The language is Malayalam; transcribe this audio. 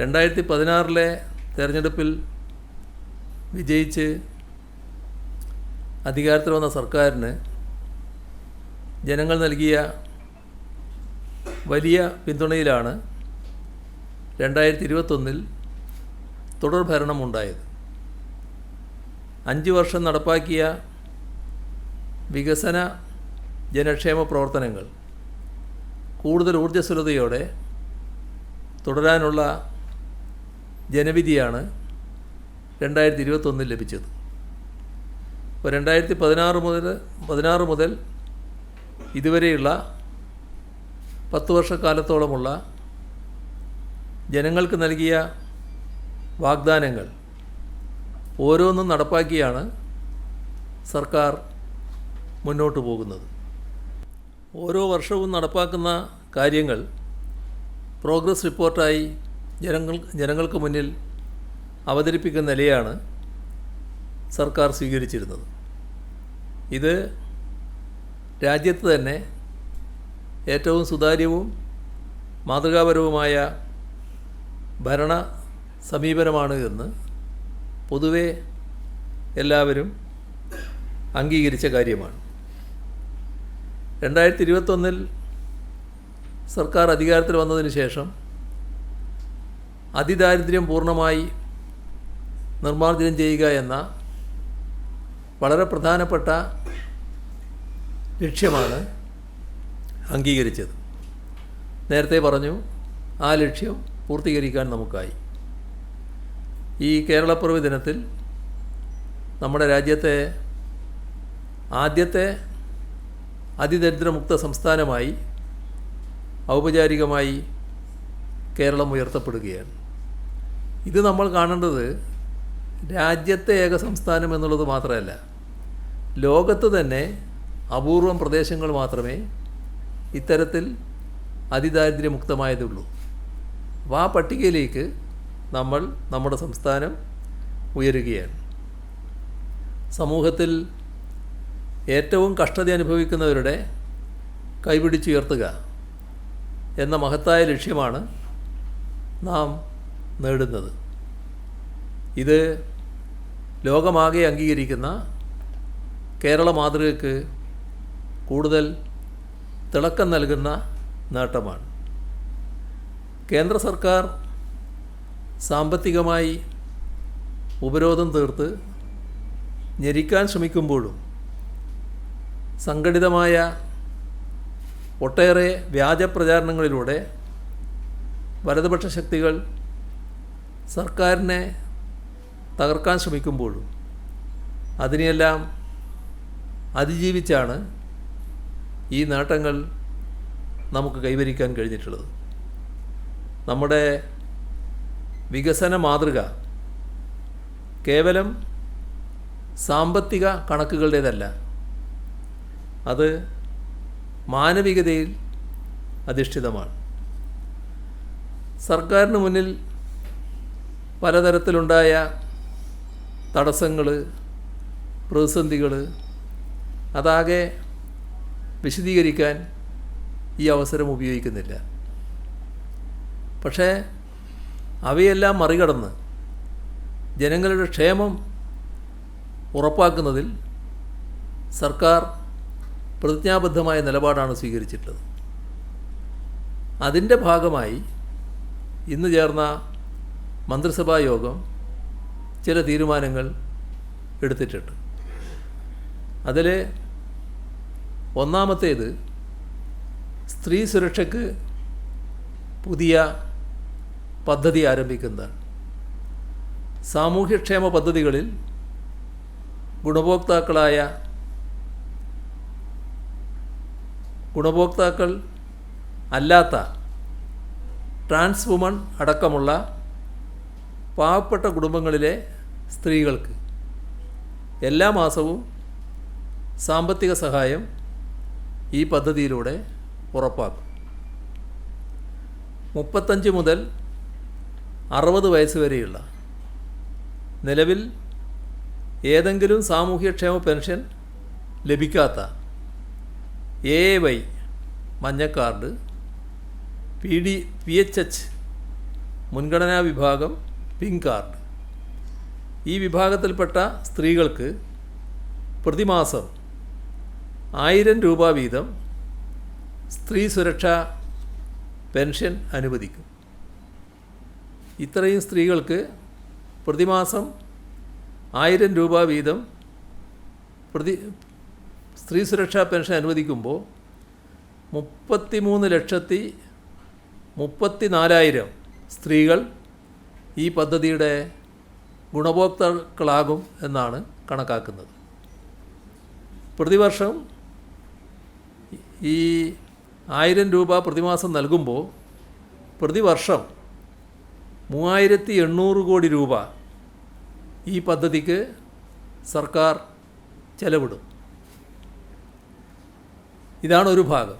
രണ്ടായിരത്തി പതിനാറിലെ തെരഞ്ഞെടുപ്പിൽ വിജയിച്ച് അധികാരത്തിൽ വന്ന സർക്കാരിന് ജനങ്ങൾ നൽകിയ വലിയ പിന്തുണയിലാണ് രണ്ടായിരത്തി ഇരുപത്തൊന്നിൽ തുടർ ഭരണമുണ്ടായത്. അഞ്ച് വർഷം നടപ്പാക്കിയ വികസന ജനക്ഷേമ പ്രവർത്തനങ്ങൾ കൂടുതൽ ഊർജസ്വലതയോടെ തുടരാനുള്ള ജനവിധിയാണ് രണ്ടായിരത്തി ഇരുപത്തൊന്നിൽ ലഭിച്ചത്. അപ്പോൾ രണ്ടായിരത്തി പതിനാറ് മുതൽ പതിനാറ് മുതൽ ഇതുവരെയുള്ള പത്ത് വർഷക്കാലത്തോളമുള്ള ജനങ്ങൾക്ക് നൽകിയ വാഗ്ദാനങ്ങൾ ഓരോന്നും നടപ്പാക്കിയാണ് സർക്കാർ മുന്നോട്ട് പോകുന്നത്. ഓരോ വർഷവും നടപ്പാക്കുന്ന കാര്യങ്ങൾ പ്രോഗ്രസ് റിപ്പോർട്ടായി ജനങ്ങൾ ജനങ്ങൾക്ക് മുന്നിൽ അവതരിപ്പിക്കുന്ന നിലയാണ് സർക്കാർ സ്വീകരിച്ചിരുന്നത്. ഇത് രാജ്യത്ത് തന്നെ ഏറ്റവും സുതാര്യവും മാതൃകാപരവുമായ ഭരണ സമീപനമാണ് എന്ന് പൊതുവെ എല്ലാവരും അംഗീകരിച്ച കാര്യമാണ്. രണ്ടായിരത്തി ഇരുപത്തൊന്നിൽ സർക്കാർ അധികാരത്തിൽ വന്നതിന് ശേഷം അതിദാരിദ്ര്യം പൂർണമായി നിർമ്മാർജനം ചെയ്യുക എന്ന വളരെ പ്രധാനപ്പെട്ട ലക്ഷ്യമാണ് അംഗീകരിച്ചത്. നേരത്തെ പറഞ്ഞു ആ ലക്ഷ്യം പൂർത്തീകരിക്കാൻ നമുക്കായി. ഈ കേരളപ്പിറവി ദിനത്തിൽ നമ്മുടെ രാജ്യത്തെ ആദ്യത്തെ അതിദരിദ്രമുക്ത സംസ്ഥാനമായി ഔപചാരികമായി കേരളം ഉയർത്തപ്പെടുകയാണ്. ഇത് നമ്മൾ കാണേണ്ടത് രാജ്യത്തെ ഏക സംസ്ഥാനം എന്നുള്ളത് മാത്രമല്ല ലോകത്ത് തന്നെ അപൂർവം പ്രദേശങ്ങൾ മാത്രമേ ഇത്തരത്തിൽ അതിദാരിദ്ര്യമുക്തമായതുള്ളൂ. അപ്പോൾ ആ പട്ടികയിലേക്ക് നമ്മൾ നമ്മുടെ സംസ്ഥാനം ഉയരുകയാണ്. സമൂഹത്തിൽ ഏറ്റവും കഷ്ടത അനുഭവിക്കുന്നവരുടെ കൈപിടിച്ചുയർത്തുക എന്ന മഹത്തായ ലക്ഷ്യമാണ് നാം നേടുന്നത്. ഇത് ലോകമാകെ അംഗീകരിക്കുന്ന കേരള മാതൃകയ്ക്ക് കൂടുതൽ തിളക്കം നൽകുന്ന നേട്ടമാണ്. കേന്ദ്ര സർക്കാർ സാമ്പത്തികമായി ഉപരോധം തീർത്ത് ഞെരിക്കാൻ ശ്രമിക്കുമ്പോഴും സംഘടിതമായ ഒട്ടേറെ വ്യാജ പ്രചാരണങ്ങളിലൂടെ വലതുപക്ഷ ശക്തികൾ സർക്കാരിനെ തകർക്കാൻ ശ്രമിക്കുമ്പോഴും അതിനെയെല്ലാം അതിജീവിച്ചാണ് ഈ നേട്ടങ്ങൾ നമുക്ക് കൈവരിക്കാൻ കഴിഞ്ഞിട്ടുള്ളത്. നമ്മുടെ വികസന മാതൃക കേവലം സാമ്പത്തിക കണക്കുകളുടേതല്ല. അത് മാനവികതയിൽ അധിഷ്ഠിതമാണ്. സർക്കാരിന് മുന്നിൽ പലതരത്തിലുണ്ടായ തടസ്സങ്ങൾ പ്രതിസന്ധികൾ അതാകെ വിശദീകരിക്കാൻ ഈ അവസരം ഉപയോഗിക്കുന്നില്ല. പക്ഷേ അവയെല്ലാം മറികടന്ന് ജനങ്ങളുടെ ക്ഷേമം ഉറപ്പാക്കുന്നതിൽ സർക്കാർ പ്രതിജ്ഞാബദ്ധമായ നിലപാടാണ് സ്വീകരിച്ചിട്ടുള്ളത്. അതിന്റെ ഭാഗമായി ഇന്ന് ചേർന്ന മന്ത്രിസഭാ യോഗം ചില തീരുമാനങ്ങൾ എടുത്തിട്ടുണ്ട്. അതിൽ ഒന്നാമത്തേത് സ്ത്രീ സുരക്ഷയ്ക്ക് പുതിയ പദ്ധതി ആരംഭിക്കുന്നതാണ്. സാമൂഹ്യക്ഷേമ പദ്ധതികളിൽ ഗുണഭോക്താക്കളായ ഗുണഭോക്താക്കൾ അല്ലാത്ത ട്രാൻസ് വുമൺ അടക്കമുള്ള പാവപ്പെട്ട കുടുംബങ്ങളിലെ സ്ത്രീകൾക്ക് എല്ലാ മാസവും സാമ്പത്തിക സഹായം ഈ പദ്ധതിയിലൂടെ ഉറപ്പാക്കും. മുപ്പത്തഞ്ച് മുതൽ അറുപത് വയസ്സ് വരെയുള്ള നിലവിൽ ഏതെങ്കിലും സാമൂഹ്യക്ഷേമ പെൻഷൻ ലഭിക്കാത്ത എ വൈ മഞ്ഞ card P D P H H മുൻഗണനാ വിഭാഗം പിങ്ക് കാർഡ്. ഈ വിഭാഗത്തിൽപ്പെട്ട സ്ത്രീകൾക്ക് പ്രതിമാസം ആയിരം രൂപ വീതം സ്ത്രീ സുരക്ഷാ പെൻഷൻ അനുവദിക്കും. ഇത്രയും സ്ത്രീകൾക്ക് പ്രതിമാസം ആയിരം രൂപ വീതം പ്രതി സ്ത്രീ സുരക്ഷാ പെൻഷൻ അനുവദിക്കുമ്പോൾ മുപ്പത്തി മൂന്ന് ലക്ഷത്തി മുപ്പത്തി നാലായിരം സ്ത്രീകൾ ഈ പദ്ധതിയുടെ ഗുണഭോക്താക്കളാകും എന്നാണ് കണക്കാക്കുന്നത്. പ്രതിവർഷം ഈ ആയിരം രൂപ പ്രതിമാസം നൽകുമ്പോൾ പ്രതിവർഷം മൂവായിരത്തി എണ്ണൂറ് കോടി രൂപ ഈ പദ്ധതിക്ക് സർക്കാർ ചെലവിടും. ഇതാണ് ഒരു ഭാഗം.